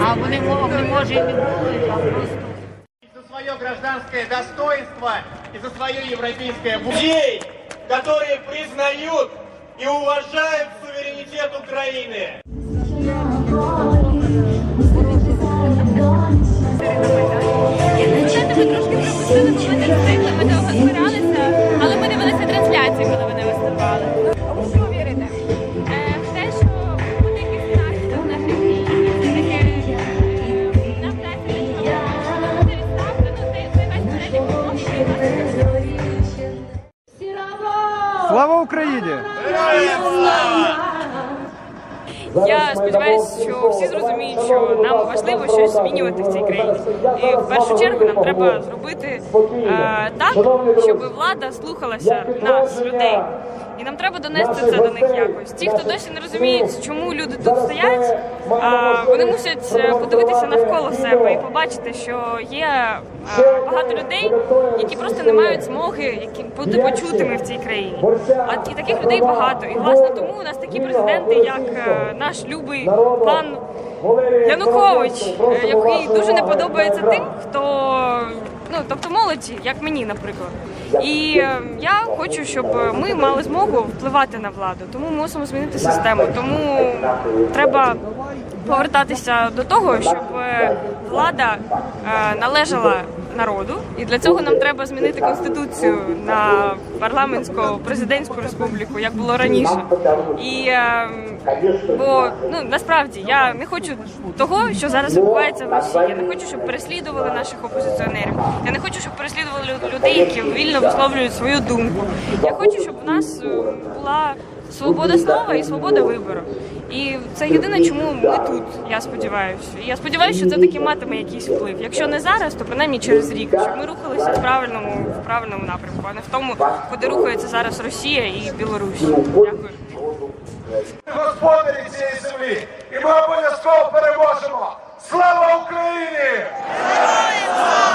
А вони могли, може, і не були, а просто. за свое гражданское достоинство и за свое европейское будущее. Людей, которые признают и уважают суверенитет Украины. Знаєте, ми Слава Україні! Я сподіваюся, що всі зрозуміють, що нам важливо щось змінювати в цій країні. І в першу чергу нам треба зробити е, так, щоб влада слухалася нас, людей. І нам треба донести це до них якось. Ті, хто досі не розуміють, чому люди тут стоять, вони мусять е, подивитися навколо себе і побачити, що є е, багато людей, які просто не мають змоги які бути почутими в цій країні. А і таких людей багато. І власне тому у нас такі президенти, як е, наш любий пан Янукович, який дуже не подобається тим, хто ну тобто молоді, як мені, наприклад. І е, я хочу, щоб ми мали змогу впливати на владу. Тому ми мусимо змінити систему. Тому треба повертатися до того, щоб е, влада е, належала народу, і для цього нам треба змінити конституцію на парламентсько президентську республіку, як було раніше. І е, бо ну насправді я не хочу того, що зараз відбувається в Росії. Я не хочу, щоб переслідували наших опозиціонерів. Я не хочу, щоб переслідували людей, які вільно висловлюють свою думку. Я хочу, щоб нас е, була свобода слова і свобода вибору. І це єдине, чому ми тут. Я сподіваюся. І Я сподіваюся, що це таки матиме якийсь вплив. Якщо не зараз, то принаймні через рік, щоб ми рухалися в правильному в правильному напрямку, а не в тому, куди рухається зараз Росія і Білорусь. Дякую. Господарі цієї землі, і ми обов'язково переможемо. Слава Україні! Героям слава!